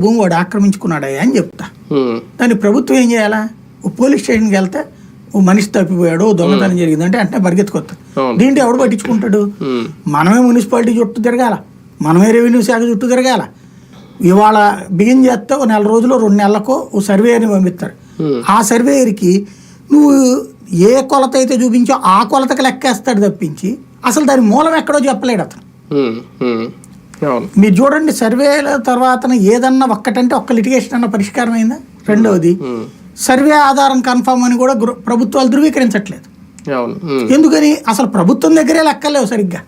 భూమి వాడు ఆక్రమించుకున్నాడయ్యా అని చెప్తా. దాన్ని ప్రభుత్వం ఏం చేయాలా? ఓ పోలీస్ స్టేషన్కి వెళ్తే ఓ మనిషి తప్పిపోయాడు ఓ దొంగతనం జరిగిందంటే అంటే పరిగెత్తుకొస్తారు అవును. దీంట్లో ఎవడు పట్టించుకుంటాడు? మనమే మున్సిపాలిటీ చుట్టూ తిరగాల. మనమే రెవెన్యూ శాఖ చుట్టూ తిరగాల. ఇవాళ బిగిన్ చేస్తే ఓ నెల రోజులు రెండు నెలలకో ఓ సర్వేయర్ని పంపిస్తారు. ఆ సర్వేయర్కి నువ్వు ఏ కొలత అయితే చూపించో ఆ కొలతకి లెక్కేస్తాడు తప్పించి అసలు దాని మూలం ఎక్కడో చెప్పలేడు అతను. మీరు చూడండి సర్వేల తర్వాత ఏదన్నా ఒక్కటంటే ఒక్క లిటిగేషన్ అన్న పరిష్కారం అయిందా? రెండవది సర్వే ఆధారం కన్ఫర్మ్ అని కూడా ప్రభుత్వాలు ధృవీకరించట్లేదు. ఎందుకని? అసలు ప్రభుత్వం దగ్గరే లెక్కలేవు సరిగ్గా.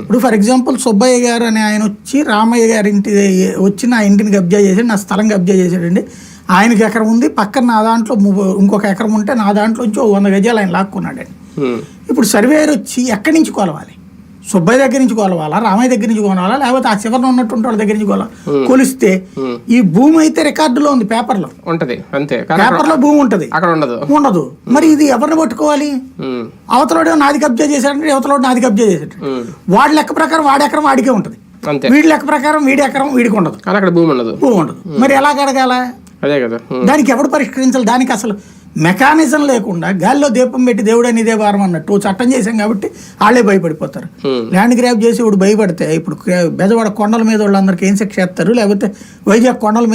ఇప్పుడు ఫర్ ఎగ్జాంపుల్ సుబ్బయ్య గారు అనే ఆయన వచ్చి రామయ్య గారి ఇంటి వచ్చి నా ఇంటిని కబ్జా చేసాడు నా స్థలం కబ్జా చేశాడండి. ఆయనకి ఎకరం ఉంది పక్కన నా దాంట్లో ఇంకొక ఎకరం ఉంటే నా దాంట్లో నుంచి ఓ వంద గజాలు ఆయన లాక్కున్నాడండి. ఇప్పుడు సర్వేయర్ వచ్చి ఎక్కడి నుంచి కొలవాలి? సుబ్బయ్య దగ్గర నుంచి కొలవాలా రామయ్య దగ్గర నుంచి కొలవాలా లేకపోతే ఆ చివరన ఉన్నటువంటి వాళ్ళ దగ్గర నుంచి కొలవాలి? కొలిస్తే. ఈ భూమి అయితే రికార్డులో ఉంది పేపర్లో. ఉంటది అంతే. పేపర్లో భూమి ఉంటది. అక్కడ ఉండదు. ఉండదు. మరి ఇది ఎవరిని పట్టుకోవాలి? ఉమ్, అవతలోడేమో నాది కబ్జా చేశాడంటే అవతలోడు నాది కబ్జా చేశాడు. వాడి లెక్క ప్రకారం వాడి ఎకరం వాడికే ఉంటుంది. అంతే. వీడి లెక్క ప్రకారం వీడి ఎకరం వీడికి ఉండదు. అక్కడ భూమి ఉండదు. భూమి ఉండదు. మరి ఎలా కడగాల అదే కదా. దానికి ఎవడు పరిష్కరించాలి? దానికి అసలు మెకానిజం లేకుండా గాల్లో దీపం పెట్టి దేవుడు అని ఇదే వారం అన్నట్టు చట్టం చేశాం కాబట్టి వాళ్ళే భయపడిపోతారు. ల్యాండ్ గ్రాబ్ చేసి ఇప్పుడు భయపడితే ఇప్పుడు బెజవాడ కొండల మీద వాళ్ళందరికీ ఏం శిక్ష చేస్తారు? లేకపోతే వైజాగ్ కొండల మీద